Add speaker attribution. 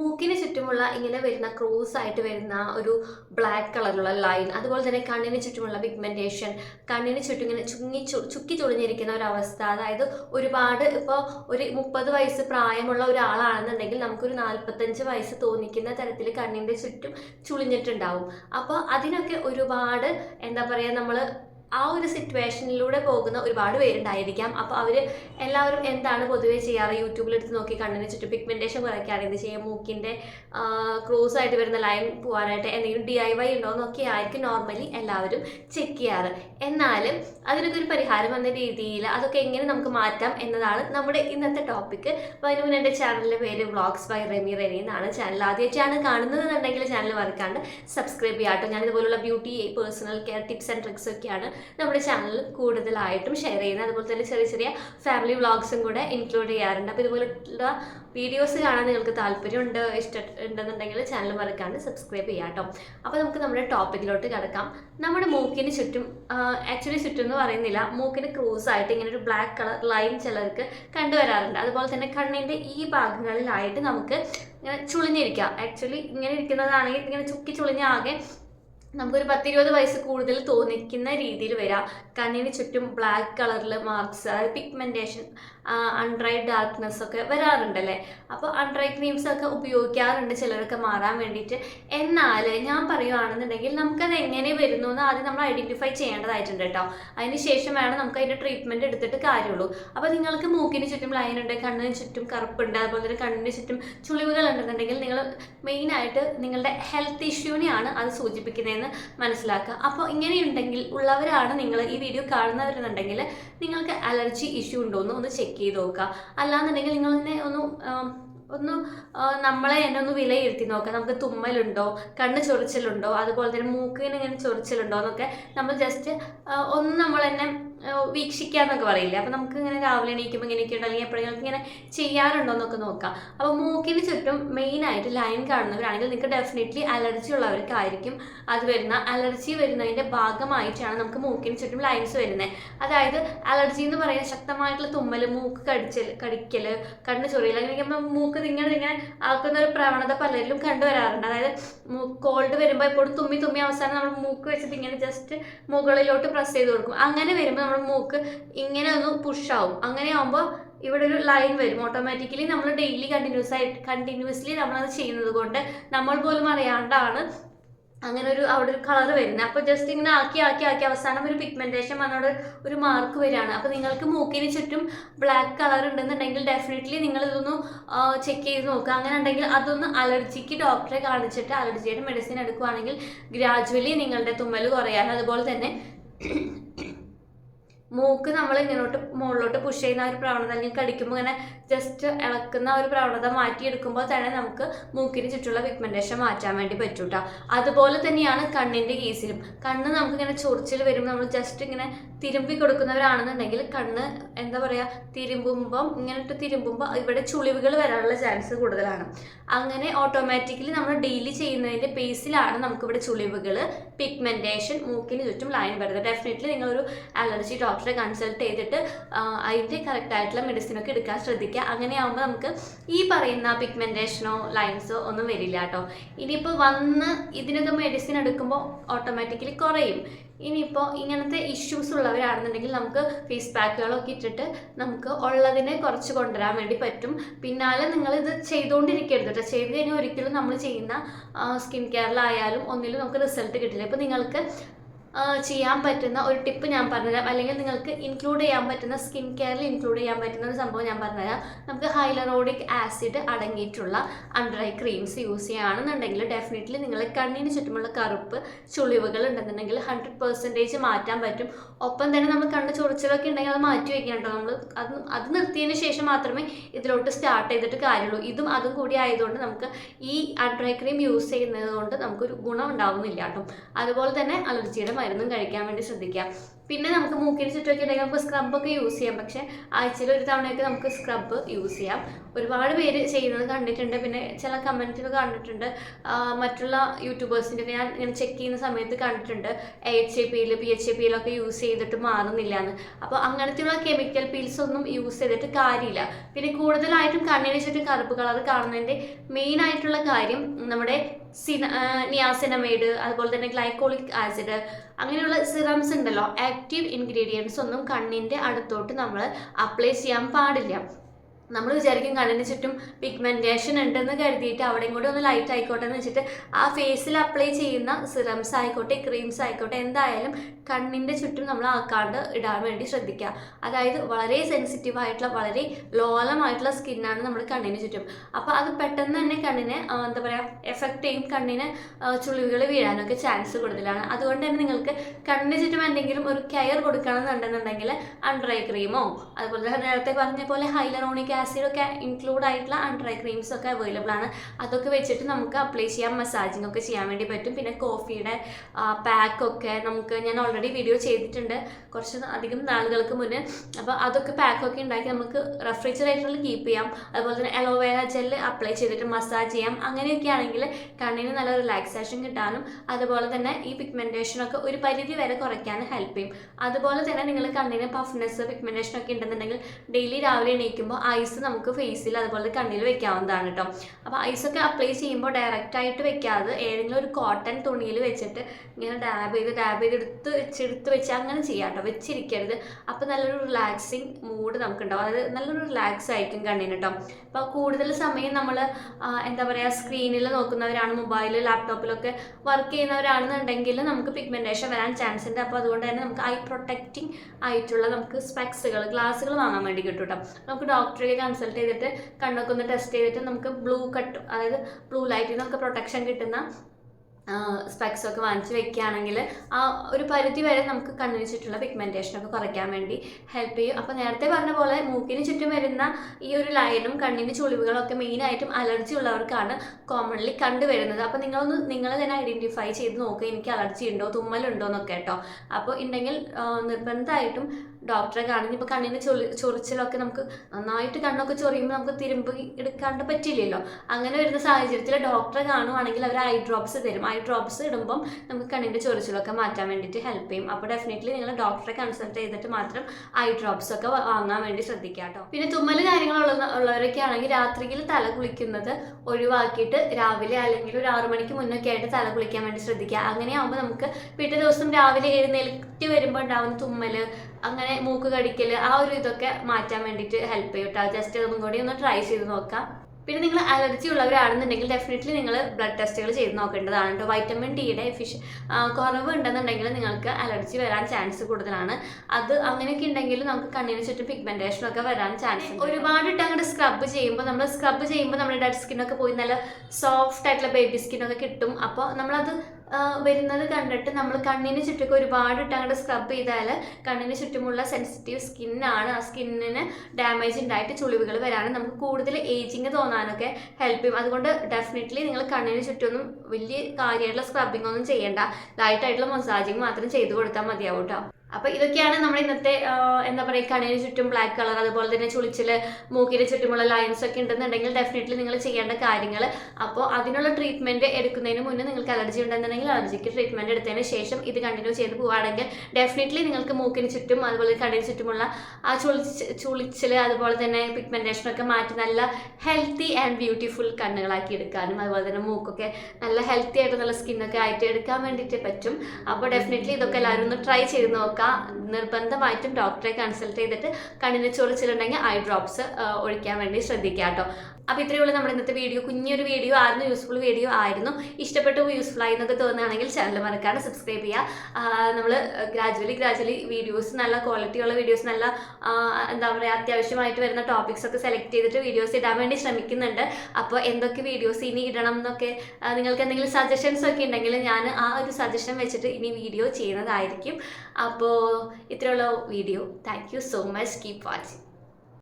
Speaker 1: മൂക്കിന് ചുറ്റുമുള്ള ഇങ്ങനെ വരുന്ന ക്രൂസ് ആയിട്ട് വരുന്ന ഒരു ബ്ലാക്ക് കളറുള്ള ലൈൻ അതുപോലെ തന്നെ കണ്ണിന് ചുറ്റുമുള്ള പിഗ്മെന്റേഷൻ കണ്ണിന് ചുറ്റും ഇങ്ങനെ ചുങ്ങി ചുക്കി ചുളിഞ്ഞിരിക്കുന്ന ഒരു അവസ്ഥ. അതായത് ഒരുപാട് ഇപ്പോൾ ഒരു മുപ്പത് വയസ്സ് പ്രായമുള്ള ഒരാളാണെന്നുണ്ടെങ്കിൽ നമുക്കൊരു നാൽപ്പത്തഞ്ച് വയസ്സ് തോന്നിക്കുന്ന തരത്തിൽ കണ്ണിന്റെ ചുറ്റും ചുളിഞ്ഞിട്ടുണ്ടാവും. അപ്പോൾ അതിനൊക്കെ ഒരുപാട് എന്താ പറയുക നമ്മൾ ആ ഒരു സിറ്റുവേഷനിലൂടെ പോകുന്ന ഒരുപാട് പേരുണ്ടായിരിക്കാം. അപ്പോൾ അവർ എല്ലാവരും എന്താണ് പൊതുവെ ചെയ്യാറ്? യൂട്യൂബിൽ യൂട്യൂബിലെടുത്ത് നോക്കി കണ്ണിന് ചുറ്റും പിഗ്മെന്റേഷൻ കുറയ്ക്കാറ്. എന്ത് ചെയ്യും മൂക്കിന്റെ ക്രോസ് ആയിട്ട് വരുന്ന ലൈൻ പോകാനായിട്ട് എന്തെങ്കിലും ഡി ഐ വൈ ഉണ്ടോ എന്നൊക്കെ ആയിരിക്കും നോർമലി എല്ലാവരും ചെക്ക് ചെയ്യാറ്. എന്നാലും അതിനൊക്കെ ഒരു പരിഹാരം എന്ന രീതിയിൽ അതൊക്കെ എങ്ങനെ നമുക്ക് മാറ്റാം എന്നതാണ് നമ്മുടെ ഇന്നത്തെ ടോപ്പിക്ക് മുന്നേ എന്റെ ചാനലിന്റെ പേര് വ്ളോഗ്സ് ബൈ റെമി റെനി എന്നാണ് ചാനൽ ആദ്യമായിട്ടാണ് കാണുന്നതെന്നുണ്ടെങ്കിൽ ചാനൽ വർക്കാണ്ട് സബ്സ്ക്രൈബ് ചെയ്യാട്ടോ. ഞാൻ ഇതുപോലുള്ള beauty personal care tips and tricks ഒക്കെയാണ് നമ്മുടെ ചാനൽ കൂടുതലായിട്ടും ഷെയർ ചെയ്യുന്നത്. അതുപോലെ തന്നെ ചെറിയ ചെറിയ ഫാമിലി വ്ളോഗ്സും കൂടെ ഇൻക്ലൂഡ് ചെയ്യാറുണ്ട്. അപ്പോൾ ഇതുപോലുള്ള വീഡിയോസ് കാണാൻ നിങ്ങൾക്ക് താല്പര്യമുണ്ട് ഇഷ്ടം ഉണ്ടെന്നുണ്ടെങ്കിൽ ചാനൽ മറക്കാണ്ട് സബ്സ്ക്രൈബ് ചെയ്യാം കേട്ടോ. അപ്പോൾ നമുക്ക് നമ്മുടെ ടോപ്പിക്കിലോട്ട് കിടക്കാം. നമ്മുടെ മൂക്കിന് ചുറ്റും ആക്ച്വലി ചുറ്റും എന്ന് പറയുന്നില്ല. മൂക്കിന് ക്രൂസ് ആയിട്ട് ഇങ്ങനെ ഒരു ബ്ലാക്ക് കളർ ലൈൻ ചിലർക്ക് കണ്ടുവരാറുണ്ട്. അതുപോലെ തന്നെ കണ്ണിന്റെ ഈ ഭാഗങ്ങളിലായിട്ട് നമുക്ക് ഇങ്ങനെ ചുളിഞ്ഞിരിക്കാം. ആക്ച്വലി ഇങ്ങനെ ഇരിക്കുന്നതാണെങ്കിൽ ഇങ്ങനെ ചുക്കി ചുളിഞ്ഞ ആകെ നമുക്കൊരു പത്തിരുപത് വയസ്സ് കൂടുതൽ തോന്നിക്കുന്ന രീതിയിൽ വരാം. കണ്ണിന് ചുറ്റും ബ്ലാക്ക് കളറിൽ മാർക്സ് അതായത് പിഗ്മെന്റേഷൻ അൺഡ്രൈ ഡാർക്ക്നെസ് ഒക്കെ വരാറുണ്ടല്ലേ? അപ്പോൾ അൺഡ്രൈ ക്രീംസ് ഒക്കെ ഉപയോഗിക്കാറുണ്ട് ചിലരൊക്കെ മാറാൻ വേണ്ടിയിട്ട്. എന്നാൽ ഞാൻ പറയുകയാണെന്നുണ്ടെങ്കിൽ നമുക്കത് എങ്ങനെ വരുന്നു എന്ന് ആദ്യം നമ്മൾ ഐഡന്റിഫൈ ചെയ്യേണ്ടതായിട്ടുണ്ട് കേട്ടോ. അതിന് ശേഷം വേണം നമുക്ക് അതിന്റെ ട്രീറ്റ്മെന്റ് എടുത്തിട്ട് കാര്യമുള്ളൂ. അപ്പോൾ നിങ്ങൾക്ക് മൂക്കിന് ചുറ്റും ലൈൻ ഉണ്ട് കണ്ണിന് ചുറ്റും കറുപ്പുണ്ട് അതുപോലെ തന്നെ കണ്ണിന് ചുറ്റും ചുളിവുകൾ ഉണ്ടെന്നുണ്ടെങ്കിൽ നിങ്ങൾ മെയിനായിട്ട് നിങ്ങളുടെ ഹെൽത്ത് ഇഷ്യൂവിനെയാണ് അത് സൂചിപ്പിക്കുന്നതെന്ന് മനസ്സിലാക്കുക. അപ്പോൾ ഇങ്ങനെയുണ്ടെങ്കിൽ ഉള്ളവരാണ് നിങ്ങൾ ഈ വീഡിയോ കാണുന്നവരെന്നുണ്ടെങ്കിൽ നിങ്ങൾക്ക് അലർജി ഇഷ്യൂ ഉണ്ടോ എന്ന് ഒന്ന് ചെക്ക് ചെയ്ത് നോക്കുക. അല്ലാന്നുണ്ടെങ്കിൽ നിങ്ങൾ തന്നെ ഒന്ന് ഒന്ന് നമ്മളെ തന്നെ ഒന്ന് വിലയിരുത്തി നോക്കാം നമുക്ക് തുമ്മലുണ്ടോ? കണ്ണ് ചൊറിച്ചിലുണ്ടോ? അതുപോലെ തന്നെ മൂക്കിന് ഇങ്ങനെ ചൊറിച്ചിലുണ്ടോ? എന്നൊക്കെ നമ്മൾ ജസ്റ്റ് ഒന്ന് നമ്മൾ തന്നെ ആ, വീക്ഷിക്കാന്നൊക്കെ പറയില്ലേ? അപ്പോൾ നമുക്ക് ഇങ്ങനെ രാവിലെ എണീക്കുമ്പോൾ ഇങ്ങനെയൊക്കെ ഉണ്ട് അല്ലെങ്കിൽ എപ്പോഴെങ്കിലും ഇങ്ങനെ ചെയ്യാറുണ്ടോ എന്നൊക്കെ നോക്കാം. അപ്പോൾ മൂക്കിന് ചുറ്റും മെയിൻ ആയിട്ട് ലൈൻ കാണുന്നവരാണെങ്കിൽ നിങ്ങൾക്ക് ഡെഫിനറ്റ്ലി അലർജി ഉള്ളവർക്കായിരിക്കും അത് വരുന്ന. അലർജി വരുന്നതിന്റെ ഭാഗമായിട്ടാണ് നമുക്ക് മൂക്കിന് ചുറ്റും ലൈൻസ് വരുന്നത് അതായത് അലർജി എന്ന് പറയുന്ന ശക്തമായിട്ടുള്ള തുമ്മൽ മൂക്ക് കടിച്ചൽ കടിക്കൽ കണ്ണ് ചൊറിയൽ അങ്ങനെയൊക്കെ മൂക്ക് ഇങ്ങനെ ഇങ്ങനെ ആക്കുന്ന ഒരു പ്രവണത പലരിലും കണ്ടുവരാറുണ്ട്. അതായത് കോൾഡ് വരുമ്പോൾ എപ്പോഴും തുമ്മി തുമ്മി അവസാനം നമ്മൾ മൂക്ക് വെച്ചിട്ട് ഇങ്ങനെ ജസ്റ്റ് മുകളിലോട്ട് പ്രസ് ചെയ്ത് കൊടുക്കും. അങ്ങനെ വരുമ്പോൾ നമ്മുടെ മൂക്ക് ഇങ്ങനെ ഒന്ന് പുഷാവും അങ്ങനെ ആകുമ്പോൾ ഇവിടെ ഒരു ലൈൻ വരും. ഓട്ടോമാറ്റിക്കലി നമ്മൾ ഡെയിലി കണ്ടിന്യൂസ് ആയിട്ട് കണ്ടിന്യൂസ്ലി നമ്മളത് ചെയ്യുന്നത് കൊണ്ട് നമ്മൾ പോലും അറിയാണ്ടാണ് അങ്ങനെ ഒരു അവിടെ ഒരു കളർ വരുന്നത്. അപ്പോൾ ജസ്റ്റ് ഇങ്ങനെ ആക്കി ആക്കി ആക്കി അവസാനം ഒരു പിഗ്മെന്റേഷൻ വന്നോട് ഒരു മാർക്ക് വരികയാണ്. അപ്പോൾ നിങ്ങൾക്ക് മൂക്കിന് ചുറ്റും ബ്ലാക്ക് കളർ ഉണ്ടെന്നുണ്ടെങ്കിൽ ഡെഫിനറ്റ്ലി നിങ്ങൾ ഇതൊന്ന് ചെക്ക് ചെയ്ത് നോക്കുക. അങ്ങനെ ഉണ്ടെങ്കിൽ അതൊന്ന് അലർജിക്ക് ഡോക്ടറെ കാണിച്ചിട്ട് അലർജിയുടെ മെഡിസിൻ എടുക്കുകയാണെങ്കിൽ ഗ്രാജുവലി നിങ്ങളുടെ തുമ്മൽ കുറയാൻ അതുപോലെ തന്നെ മൂക്ക് നമ്മൾ ഇങ്ങോട്ട് മുകളിലോട്ട് പുഷ് ചെയ്യുന്ന ഒരു പ്രവണത അല്ലെങ്കിൽ കടിക്കുമ്പോൾ ഇങ്ങനെ ജസ്റ്റ് ഇളക്കുന്ന ഒരു പ്രവണത മാറ്റിയെടുക്കുമ്പോൾ തന്നെ നമുക്ക് മൂക്കിന് ചുറ്റുള്ള പിഗ്മെന്റേഷൻ മാറ്റാൻ വേണ്ടി പറ്റൂട്ടോ. അതുപോലെ തന്നെയാണ് കണ്ണിന്റെ കേസിലും. കണ്ണ് നമുക്ക് ഇങ്ങനെ ചൊറിച്ചിൽ വരുമ്പോൾ നമ്മൾ ജസ്റ്റ് ഇങ്ങനെ തിരുമ്പി കൊടുക്കുന്നവരാണെന്നുണ്ടെങ്കിൽ കണ്ണ് എന്താ പറയുക തിരുമ്പുമ്പം ഇങ്ങനെ ഇട്ട് തിരുമ്പുമ്പോൾ ഇവിടെ ചുളിവുകൾ വരാനുള്ള ചാൻസ് കൂടുതലാണ്. അങ്ങനെ ഓട്ടോമാറ്റിക്കലി നമ്മൾ ഡെയിലി ചെയ്യുന്നതിന്റെ ബേസിലാണ് നമുക്കിവിടെ ചുളിവുകൾ പിഗ്മെന്റേഷൻ മൂക്കിന് ചുറ്റും ലൈൻ വരുന്നത്. ഡെഫിനറ്റ്ലി നിങ്ങളൊരു അലർജി ഡോക്ടറെ കൺസൾട്ട് ചെയ്തിട്ട് അതിന്റെ കറക്റ്റ് ആയിട്ടുള്ള മെഡിസിനൊക്കെ എടുക്കാൻ ശ്രദ്ധിക്കുക. അങ്ങനെയാകുമ്പോൾ നമുക്ക് ഈ പറയുന്ന പിഗ്മെന്റേഷനോ ലൈൻസോ ഒന്നും വരില്ല കേട്ടോ. ഇനിയിപ്പോൾ വന്ന് ഇതിനൊക്കെ മെഡിസിൻ എടുക്കുമ്പോൾ ഓട്ടോമാറ്റിക്കലി കുറയും. ഇനിയിപ്പോൾ ഇങ്ങനത്തെ ഇഷ്യൂസ് ഉള്ളവരാണെന്നുണ്ടെങ്കിൽ നമുക്ക് ഫേസ് പാക്കുകളൊക്കെ ഇട്ടിട്ട് നമുക്ക് ഉള്ളതിനെ കുറച്ച് കൊണ്ടുവരാൻ വേണ്ടി പറ്റും. പിന്നാലെ നിങ്ങൾ ഇത് ചെയ്തുകൊണ്ടിരിക്കരുത് കേട്ടോ. ചെയ്ത് കഴിഞ്ഞാൽ ഒരിക്കലും നമ്മൾ ചെയ്യുന്ന സ്കിൻ കെയറിലായാലും ഒന്നിലും നമുക്ക് റിസൾട്ട് കിട്ടില്ല. ഇപ്പോൾ നിങ്ങൾക്ക് ചെയ്യാൻ പറ്റുന്ന ഒരു ടിപ്പ് ഞാൻ പറഞ്ഞുതരാം. അല്ലെങ്കിൽ നിങ്ങൾക്ക് ഇൻക്ലൂഡ് ചെയ്യാൻ പറ്റുന്ന സ്കിൻ കെയറിൽ ഇൻക്ലൂഡ് ചെയ്യാൻ പറ്റുന്ന ഒരു സംഭവം ഞാൻ പറഞ്ഞുതരാം. നമുക്ക് ഹൈലറോഡിക് ആസിഡ് അടങ്ങിയിട്ടുള്ള അണ്ടർ ഐ ക്രീംസ് യൂസ് ചെയ്യുകയാണെന്നുണ്ടെങ്കിൽ ഡെഫിനറ്റ്ലി നിങ്ങളെ കണ്ണിന് ചുറ്റുമുള്ള കറുപ്പ് ചുളിവുകൾ ഉണ്ടെന്നുണ്ടെങ്കിൽ ഹൺഡ്രഡ് പെർസെന്റേജ് മാറ്റാൻ പറ്റും. ഒപ്പം തന്നെ നമ്മൾ കണ്ണ് ചൊറിച്ചിലൊക്കെ ഉണ്ടെങ്കിൽ അത് മാറ്റി വയ്ക്കണം നമ്മൾ അത് അത് നിർത്തിയതിന് ശേഷം മാത്രമേ ഇതിലോട്ട് സ്റ്റാർട്ട് ചെയ്തിട്ട് കാര്യമുള്ളൂ. ഇതും അതും കൂടി ആയതുകൊണ്ട് നമുക്ക് ഈ അണ്ടർ ഐ ക്രീം യൂസ് ചെയ്യുന്നത് കൊണ്ട് നമുക്കൊരു ഗുണം ഉണ്ടാവുന്നില്ല കേട്ടോ. അതുപോലെ തന്നെ അലർജിയുടെ മരുന്നും കഴിക്കാൻ വേണ്ടി ശ്രദ്ധിക്കുക. പിന്നെ നമുക്ക് മൂക്കിന് ചുറ്റുമൊക്കെ ഉണ്ടെങ്കിൽ നമുക്ക് സ്ക്രബൊക്കെ യൂസ് ചെയ്യാം. പക്ഷേ ആഴ്ചയിൽ ഒരു തവണയൊക്കെ നമുക്ക് സ്ക്രബ് യൂസ് ചെയ്യാം. ഒരുപാട് പേര് ചെയ്യുന്നത് കണ്ടിട്ടുണ്ട്. പിന്നെ ചില കമന്റിൽ കണ്ടിട്ടുണ്ട്. മറ്റുള്ള യൂട്യൂബേഴ്സിന്റെ ഞാൻ ഇങ്ങനെ ചെക്ക് ചെയ്യുന്ന സമയത്ത് കണ്ടിട്ടുണ്ട്. എച്ച് എ പിയിൽ പി എച്ച് എ പിയിലൊക്കെ യൂസ് ചെയ്തിട്ട് മാറുന്നില്ല എന്ന് അപ്പോൾ അങ്ങനത്തെയുള്ള കെമിക്കൽ പീൽസ് ഒന്നും യൂസ് ചെയ്തിട്ട് കാര്യമില്ല. പിന്നെ കൂടുതലായിട്ടും കണ്ണിന് ചുറ്റും കറുപ്പ് കളർ കാണുന്നതിന്റെ മെയിൻ ആയിട്ടുള്ള കാര്യം നമ്മുടെ സിന നിയാസിനമൈഡ് അതുപോലെ തന്നെ ഗ്ലൈക്കോളിക് ആസിഡ് അങ്ങനെയുള്ള സിറംസ് ഉണ്ടല്ലോ. ആക്റ്റീവ് ഇൻഗ്രീഡിയൻസ് ഒന്നും കണ്ണിന്റെ അടുത്തോട്ട് നമ്മൾ അപ്ലൈ ചെയ്യാൻ പാടില്ല. നമ്മൾ വിചാരിക്കും കണ്ണിന് ചുറ്റും പിഗ്മെന്റേഷൻ ഉണ്ടെന്ന് കരുതിയിട്ട് അവിടെയും കൂടെ ഒന്ന് ലൈറ്റ് ആയിക്കോട്ടെ എന്ന് വെച്ചിട്ട് ആ ഫേസിൽ അപ്ലൈ ചെയ്യുന്ന സിറംസ് ആയിക്കോട്ടെ ക്രീംസ് ആയിക്കോട്ടെ എന്തായാലും കണ്ണിന്റെ ചുറ്റും നമ്മൾ ആക്കാണ്ട് ഇടാൻ വേണ്ടി ശ്രദ്ധിക്കുക. അതായത് വളരെ സെൻസിറ്റീവ് ആയിട്ടുള്ള വളരെ ലോലമായിട്ടുള്ള സ്കിന്നാണ് നമ്മൾ കണ്ണിന് ചുറ്റും. അപ്പോൾ അത് പെട്ടെന്ന് തന്നെ കണ്ണിനെ എന്താ പറയുക എഫക്റ്റ് ചെയ്യും. കണ്ണിന് ചുളിവുകൾ വീഴാനൊക്കെ ചാൻസ് കൂടുതലാണ്. അതുകൊണ്ട് തന്നെ നിങ്ങൾക്ക് കണ്ണിന് ചുറ്റും എന്തെങ്കിലും ഒരു കെയർ കൊടുക്കണം എന്നുണ്ടെന്നുണ്ടെങ്കിൽ അണ്ടർ ഐ ക്രീമോ അതുപോലെ നേരത്തെ പറഞ്ഞ പോലെ ഹൈലറോണിക് ആസിഡ് ഒക്കെ ഇൻക്ലൂഡ് ആയിട്ടുള്ള ഐ ക്രീംസ് ഒക്കെ അവൈലബിൾ ആണ്. അതൊക്കെ വെച്ചിട്ട് നമുക്ക് അപ്ലൈ ചെയ്യാം മസാജിങ് ഒക്കെ ചെയ്യാൻ വേണ്ടി പറ്റും. പിന്നെ കോഫിയുടെ പാക്കൊക്കെ നമുക്ക് ഞാൻ ഓൾറെഡി വീഡിയോ ചെയ്തിട്ടുണ്ട്. കുറച്ച് അധികം നാളുകൾക്ക് മുന്നേ. അപ്പോൾ അതൊക്കെ പാക്കൊക്കെ ഉണ്ടാക്കി നമുക്ക് റെഫ്രിജറേറ്ററിൽ കീപ്പ് ചെയ്യാം. അതുപോലെ തന്നെ അലോവേര ജെല്ല് അപ്ലൈ ചെയ്തിട്ട് മസാജ് ചെയ്യാം. അങ്ങനെയൊക്കെ ആണെങ്കിൽ കണ്ണിന് നല്ല റിലാക്സേഷൻ കിട്ടാനും അതുപോലെ തന്നെ ഈ പിഗ്മെന്റേഷനൊക്കെ ഒരു പരിധി വരെ കുറയ്ക്കാനും ഹെൽപ്പ് ചെയ്യും. അതുപോലെ തന്നെ നിങ്ങൾ കണ്ണിന് പഫ്നെസ് പിഗ്മെന്റേഷൻ ഒക്കെ ഉണ്ടെന്നുണ്ടെങ്കിൽ ഡെയിലി രാവിലെ എണീക്കുമ്പോൾ ഐസ് നമുക്ക് ഫേസിൽ അതുപോലെ കണ്ണിൽ വെക്കാവുന്നതാണ് കേട്ടോ അപ്പോൾ ഐസൊക്കെ അപ്ലൈ ചെയ്യുമ്പോൾ ഡയറക്റ്റ് ആയിട്ട് വെക്കാതെ ഏതെങ്കിലും ഒരു കോട്ടൺ തുണിയിൽ വെച്ചിട്ട് ഇങ്ങനെ ഡാബ് ചെയ്ത് ഡാബ് ചെയ്ത് എടുത്ത് വെച്ച് എടുത്ത് വെച്ച് അങ്ങനെ ചെയ്യാം കേട്ടോ വെച്ചിരിക്കരുത്. അപ്പോൾ നല്ലൊരു റിലാക്സിങ് മൂഡ് നമുക്കുണ്ടാവും. അതായത് നല്ലൊരു റിലാക്സ് ആയിരിക്കും കണ്ണിന് കേട്ടോ അപ്പോൾ കൂടുതൽ സമയം നമ്മൾ എന്താ പറയുക സ്ക്രീനിൽ നോക്കുന്നവരാണ് മൊബൈൽ ലാപ്ടോപ്പിലൊക്കെ വർക്ക് ചെയ്യുന്നവരാണെന്നുണ്ടെങ്കിൽ നമുക്ക് പിഗ്മെന്റേഷൻ വരാൻ ചാൻസ് ഉണ്ട്. അപ്പോൾ അതുകൊണ്ട് തന്നെ നമുക്ക് ഐ പ്രൊട്ടക്റ്റിംഗ് ആയിട്ടുള്ള നമുക്ക് സ്പെക്സുകൾ ഗ്ലാസ്സുകൾ വാങ്ങാൻ വേണ്ടി കിട്ടും കേട്ടോ നമുക്ക് ഡോക്ടറെ കൺസൾട്ട് ചെയ്തിട്ട് കണ്ണൊക്കെ ഒന്ന് ടെസ്റ്റ് ചെയ്തിട്ട് നമുക്ക് ബ്ലൂ കട്ട് അതായത് ബ്ലൂ ലൈറ്റിൽ നമുക്ക് പ്രൊട്ടക്ഷൻ കിട്ടുന്ന സ്പെക്സ് ഒക്കെ വാങ്ങിച്ച് വെക്കുകയാണെങ്കിൽ ആ ഒരു പരിധി വരെ നമുക്ക് കണ്ണിന് ചുറ്റുള്ള പിഗ്മെന്റേഷൻ ഒക്കെ കുറയ്ക്കാൻ വേണ്ടി ഹെൽപ്പ് ചെയ്യും. അപ്പോൾ നേരത്തെ പറഞ്ഞ പോലെ മൂക്കിന് ചുറ്റും വരുന്ന ഈ ഒരു ലൈനും കണ്ണിന്റെ ചുളിവുകളൊക്കെ മെയിനായിട്ടും അലർജി ഉള്ളവർക്കാണ് കോമൺലി കണ്ടുവരുന്നത്. അപ്പോൾ നിങ്ങളൊന്ന് നിങ്ങൾ തന്നെ ഐഡന്റിഫൈ ചെയ്ത് നോക്കുക എനിക്ക് അലർജി ഉണ്ടോ തുമ്മലുണ്ടോ എന്നൊക്കെ കേട്ടോ. അപ്പോൾ ഉണ്ടെങ്കിൽ നിർബന്ധമായിട്ടും ഡോക്ടറെ കാണുന്ന ഇപ്പോൾ കണ്ണിന് ചൊറി ചൊറിച്ചിലൊക്കെ നമുക്ക് നന്നായിട്ട് കണ്ണൊക്കെ ചൊറിയുമ്പോൾ നമുക്ക് തിരുമ്പ് എടുക്കാണ്ട് പറ്റില്ലല്ലോ അങ്ങനെ വരുന്ന സാഹചര്യത്തിൽ ഡോക്ടറെ കാണുവാണെങ്കിൽ അവർ ഐ ഡ്രോപ്സ് തരും. ഐ ഡ്രോപ്സ് ഇടുമ്പം നമുക്ക് കണ്ണിന്റെ ചൊറിച്ചിലൊക്കെ മാറ്റാൻ വേണ്ടിയിട്ട് ഹെൽപ്പ് ചെയ്യും. അപ്പോൾ ഡെഫിനറ്റ്ലി നിങ്ങൾ ഡോക്ടറെ കൺസൾട്ട് ചെയ്തിട്ട് മാത്രം ഐ ഡ്രോപ്സ് ഒക്കെ വാങ്ങാൻ വേണ്ടി ശ്രദ്ധിക്കുക കേട്ടോ പിന്നെ തുമ്മൽ കാര്യങ്ങളുള്ള ഉള്ളവരൊക്കെ ആണെങ്കിൽ രാത്രിയിൽ തല കുളിക്കുന്നത് ഒഴിവാക്കിയിട്ട് രാവിലെ അല്ലെങ്കിൽ ഒരു ആറു മണിക്ക് മുന്നൊക്കെ ആയിട്ട് തല കുളിക്കാൻ വേണ്ടി ശ്രദ്ധിക്കുക അങ്ങനെയാകുമ്പോൾ നമുക്ക് പിറ്റേ ദിവസം രാവിലെ എഴുന്നേൽറ്റ് വരുമ്പോൾ ഉണ്ടാവുന്ന തുമ്മൽ അങ്ങനെ മൂക്ക് കടിക്കൽ ആ ഒരു ഇതൊക്കെ മാറ്റാൻ വേണ്ടിയിട്ട് ഹെൽപ്പ് ചെയ്യും കേട്ടോ ജസ്റ്റ് അതും കൂടി ഒന്ന് ട്രൈ ചെയ്ത് നോക്കാം. പിന്നെ നിങ്ങൾ അലർജി ഉള്ളവരാണെന്നുണ്ടെങ്കിൽ ഡെഫിനറ്റ്ലി നിങ്ങൾ ബ്ലഡ് ടെസ്റ്റുകൾ ചെയ്ത് നോക്കേണ്ടതാണ് കേട്ടോ വൈറ്റമിൻ ഡിയുടെ ഫിഷ് കുറവ് ഉണ്ടെന്നുണ്ടെങ്കിൽ നിങ്ങൾക്ക് അലർജി വരാൻ ചാൻസ് കൂടുതലാണ്. അത് അങ്ങനെയൊക്കെ ഉണ്ടെങ്കിൽ നമുക്ക് കണ്ണിന് ചുറ്റും പിഗ്മെന്റേഷൻ ഒക്കെ വരാൻ ചാൻസ് ഒരുപാട് ഇട്ട് അങ്ങോട്ട് സ്ക്രബ് ചെയ്യുമ്പോൾ നമ്മൾ സ്ക്രബ് ചെയ്യുമ്പോൾ നമ്മുടെ ഡെഡ് സ്കിന്നൊക്കെ പോയി നല്ല സോഫ്റ്റ് ആയിട്ടുള്ള ബേബി സ്കിന്നൊക്കെ കിട്ടും. അപ്പോൾ നമ്മളത് വരുന്നത് കണ്ടിട്ട് നമ്മൾ കണ്ണിന് ചുറ്റൊക്കെ ഒരുപാട് ഇട്ട് അങ്ങോട്ട് സ്ക്രബ് ചെയ്താൽ കണ്ണിന് ചുറ്റുമുള്ള സെൻസിറ്റീവ് സ്കിന്നാണ് ആ സ്കിന്നിന് ഡാമേജ് ഉണ്ടായിട്ട് ചുളിവുകൾ വരാനും നമുക്ക് കൂടുതൽ ഏജിങ് തോന്നാനൊക്കെ ഹെൽപ്പ് ചെയ്യും. അതുകൊണ്ട് ഡെഫിനറ്റ്ലി നിങ്ങൾ കണ്ണിന് ചുറ്റൊന്നും വലിയ കാര്യമായിട്ടുള്ള സ്ക്രബിംഗ് ഒന്നും ചെയ്യേണ്ട. ലൈറ്റായിട്ടുള്ള മസാജിങ് മാത്രം ചെയ്ത് കൊടുത്താൽ മതിയാവും കേട്ടോ അപ്പോൾ ഇതൊക്കെയാണ് നമ്മുടെ ഇന്നത്തെ എന്താ പറയുക കണ്ണിന് ചുറ്റും ബ്ലാക്ക് കളർ അതുപോലെ തന്നെ ചുളിച്ചിൽ മൂക്കിന് ചുറ്റുമുള്ള ലൈൻസ് ഒക്കെ ഉണ്ടെന്നുണ്ടെങ്കിൽ ഡെഫിനറ്റ്ലി നിങ്ങൾ ചെയ്യേണ്ട കാര്യങ്ങൾ അപ്പോൾ അതിനുള്ള ട്രീറ്റ്മെന്റ് എടുക്കുന്നതിന് മുന്നേ നിങ്ങൾക്ക് അലർജി ഉണ്ടെന്നുണ്ടെങ്കിൽ അലർജിക്ക് ട്രീറ്റ്മെന്റ് എടുത്തതിന് ശേഷം ഇത് കണ്ടിന്യൂ ചെയ്ത് പോവുകയാണെങ്കിൽ ഡെഫിനറ്റ്ലി നിങ്ങൾക്ക് മൂക്കിന് ചുറ്റും അതുപോലെ കണ്ണിന് ചുറ്റുമുള്ള ആ ചുളിച്ച് ചുളിച്ചിൽ അതുപോലെ തന്നെ പിഗ്മെന്റേഷൻ ഒക്കെ മാറ്റി നല്ല ഹെൽത്തി ആൻഡ് ബ്യൂട്ടിഫുൾ കണ്ണുകളാക്കി എടുക്കാനും അതുപോലെ തന്നെ മൂക്കൊക്കെ നല്ല ഹെൽത്തി ആയിട്ട് നല്ല സ്കിന്നൊക്കെ ആയിട്ട് എടുക്കാൻ വേണ്ടിയിട്ട് പറ്റും. അപ്പോൾ ഡെഫിനറ്റ്ലി ഇതൊക്കെ എല്ലാവരും ഒന്ന് ട്രൈ ചെയ്ത് നോക്കുക നിർബന്ധമായിട്ടും ഡോക്ടറെ കൺസൾട്ട് ചെയ്തിട്ട് കണ്ണിന് ചൊറിച്ചിലുണ്ടെങ്കിൽ ഐ ഡ്രോപ്സ് ഒഴിക്കാൻ വേണ്ടി ശ്രദ്ധിക്കുക കേട്ടോ അപ്പോൾ ഇത്രയേ ഉള്ളൂ നമ്മുടെ ഇന്നത്തെ വീഡിയോ. കുഞ്ഞൊരു വീഡിയോ ആയിരുന്നു യൂസ്ഫുൾ വീഡിയോ ആയിരുന്നു. ഇഷ്ടപ്പെട്ടു യൂസ്ഫുൾ ആയി എന്നൊക്കെ തോന്നുകയാണെങ്കിൽ ചാനൽ മറക്കാതെ സബ്സ്ക്രൈബ് ചെയ്യുക. നമ്മൾ ഗ്രാജുവലി ഗ്രാജുവലി വീഡിയോസ് നല്ല ക്വാളിറ്റി ഉള്ള വീഡിയോസ് നല്ല എന്താ പറയുക അത്യാവശ്യമായിട്ട് വരുന്ന ടോപ്പിക്സ് ഒക്കെ സെലക്ട് ചെയ്തിട്ട് വീഡിയോസ് ഇടാൻ വേണ്ടി ശ്രമിക്കുന്നുണ്ട്. അപ്പോൾ എന്തൊക്കെ വീഡിയോസ് ഇനി ഇടണം എന്നൊക്കെ നിങ്ങൾക്ക് എന്തെങ്കിലും സജഷൻസ് ഒക്കെ ഉണ്ടെങ്കിൽ ഞാൻ ആ ഒരു സജഷൻ വെച്ചിട്ട് ഇനി വീഡിയോ ചെയ്യുന്നതായിരിക്കും. അപ്പോൾ ഇത്രയുള്ള video. Thank you so much keep watching